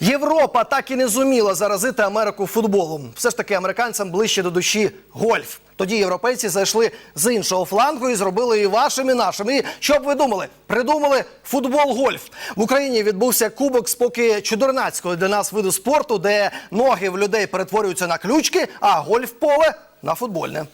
Європа так і не зуміла заразити Америку футболом. Все ж таки американцям ближче до душі гольф. Тоді європейці зайшли з іншого флангу і зробили і вашим, і нашим. І що б ви думали? Придумали футбол-гольф. В Україні відбувся кубок споки чудернацького для нас виду спорту, де ноги в людей перетворюються на ключки, а гольф-поле на футбольне.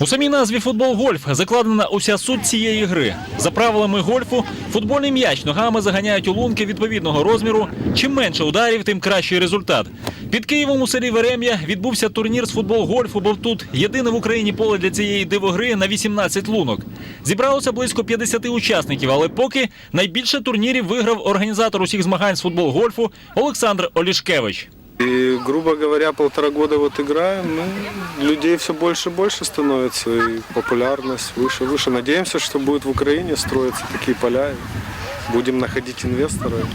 У самій назві футбол гольф закладена уся суть цієї гри. За правилами гольфу, футбольний м'яч ногами заганяють у лунки відповідного розміру. Чим менше ударів, тим кращий результат. Під Києвом у селі Верем'я відбувся турнір з футбол гольфу, бо тут єдине в Україні поле для цієї дивогри на 18 лунок. Зібралося близько 50 учасників, але поки найбільше турнірів виграв організатор усіх змагань з футбол гольфу Олександр Олішкевич. И, грубо говоря, полтора года вот играем, ну, людей все больше и больше становится, и популярность выше и выше. Надеемся, что будет в Украине строиться такие поля, будем находить инвесторов.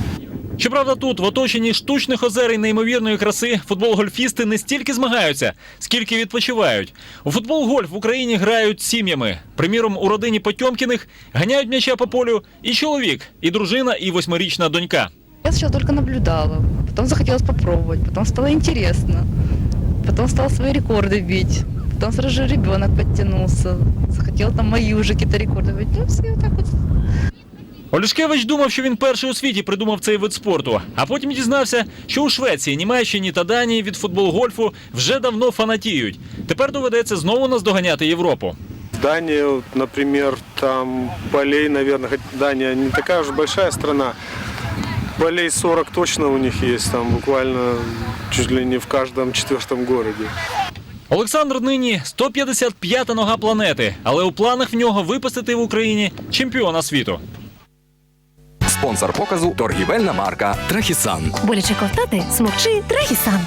Щоправда, тут, в оточенні штучних озер і неймовірної краси, футбол-гольфісти не стільки змагаються, скільки відпочивають. У футбол-гольф в Україні грають сім'ями. Приміром, у родині Потьомкіних ганяють м'яча по полю і чоловік, і дружина, і восьмирічна донька. Сначала только наблюдала, потом захотелось попробовать, потом стало интересно, потом стал свои рекорды бить, потом сразу же ребенок подтянулся, захотел там мои уже какие-то рекорды бить. Ну, все вот так вот Олішкевич думав, що він перший у світі придумав цей вид спорту, а потім дізнався, що у Швеції, Німеччині та Данії від футбол-гольфу вже давно фанатіють. Тепер доведеться знову наздоганяти Європу. Вот, например, там полей, наверное, хоть Дания не такая уж большая страна, полей 40 точно у них есть, там буквально чуть ли не в каждом четвертом городе. Олександр нині 155-та нога планети, але у планах в нього випустити в Україні чемпіона світу. Спонсор показу торгівельна марка Трахісан. Боляче ковтати, смокчи Трахісан.